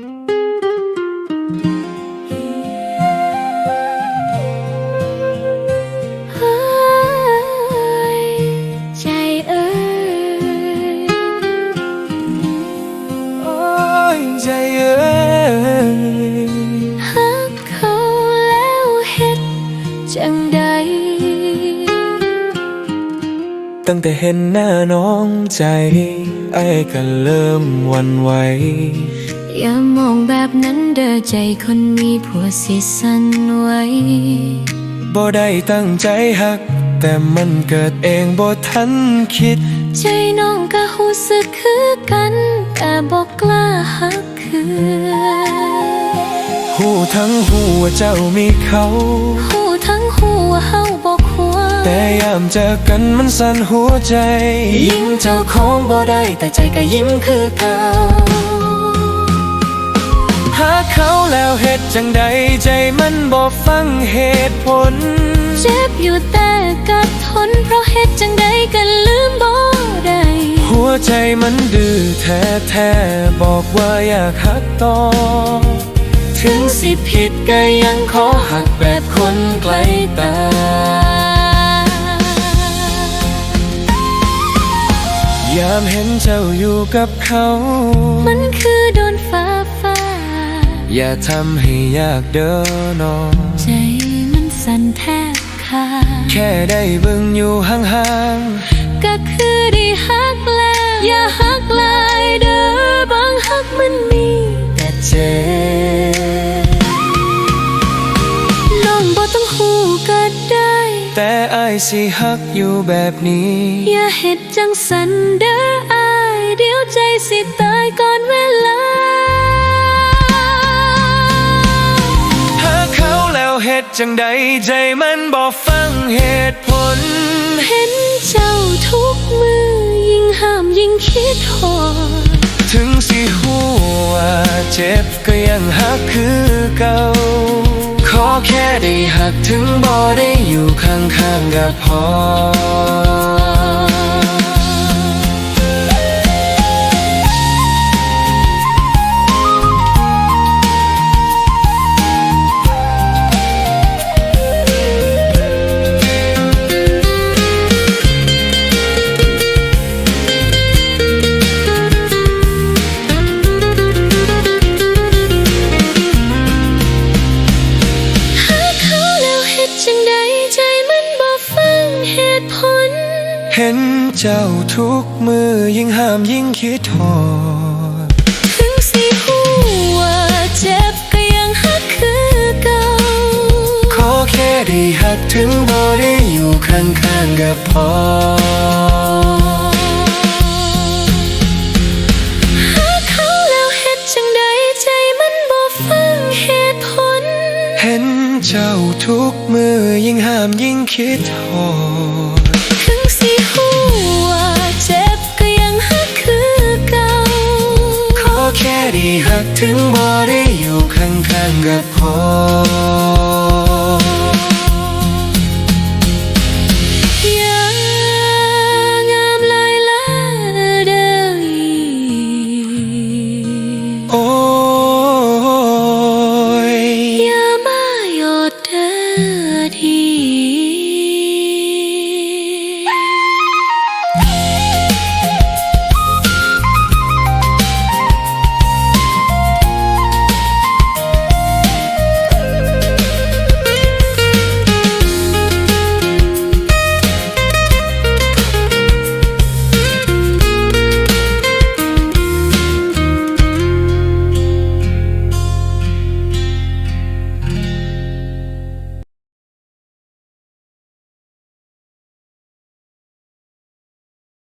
เฮ้ยใจเอ้ยโอ้ยใจเอ้ยหักเขาแล้วเฮ็ดจังใดตั้งแต่เห็นหน้าน้องใจไอ้ก็เริ่มวันไหว อย่ามองแบบนั้นเด้อใจคนมีผัวสิสั่นไหวบ่ได้ตั้งใจหัก แต่มันเกิดเองบ่ทันคิด ใจน้องก็รู้สึกคือกัน แต่บอกกล้าหักคือหูทั้งหูว่าเจ้ามีเขาหูทั้งหูว่าเฮาบอกหัวแต่ยามเจอกันมันสั่นหัวใจ ยิ้มเจ้าของบ่ได้แต่ใจก็ยิ้มคือเก่า หาเขาแล้วเหตุจังใดใจมันบ่ฟังเหตุผล เจ็บอยู่แต่กัดทน เพราะเฮ็ดจังใดก็ลืมบ่ได้หัวใจมันดื้อแท้แท้ๆบอกว่าอยากหักต่อ ถึงสิผิดก็ยังขอหักแบบคนไกลตายามเห็นเจ้าอยู่กับเขา มันคือโดนฟ้าฟ้า อย่าทำให้ยากเด้อนอใจมันสั่นแทบขาดแค่ได้เบิ่งอยู่ห่างก็คือได้ฮักแล้วอย่าฮักหลายเด้อบางฮักมันมีๆแต่เจ็บน้องบ่ต้องหูก็ได้ แต่อายสิฮักอยู่แบบนี้ อย่าเฮ็ดจังสันเด้ออายเดี๋ยวใจสิ ตุจังใดใจมันบอกฟังเหตุผล เห็นเจ้าทุกมือยิ่งห้ามยิ่งคิดโหดถึงสิหัวเจ็บก็ยังหักคือเก่า ขอแค่ได้หักถึงบ่ได้อยู่ข้างๆก็พอ นเจ้าทุกมือยิ่งห้ามยิ่งคิดทอดถึงสิหัวเจ็บก็ยังฮักคือเก่าขอแค่ได้หักถึงบ่ได้อยู่ข้างๆก็พอหาเขาแล้วเฮ็ดจังใดใจมันบ่ฟังเหตุผลเห็นเจ้าทุกมือยิ่งห้ามยิ่งคิดทอ หักถึงบ่ได้อยู่ข้างๆกับพอ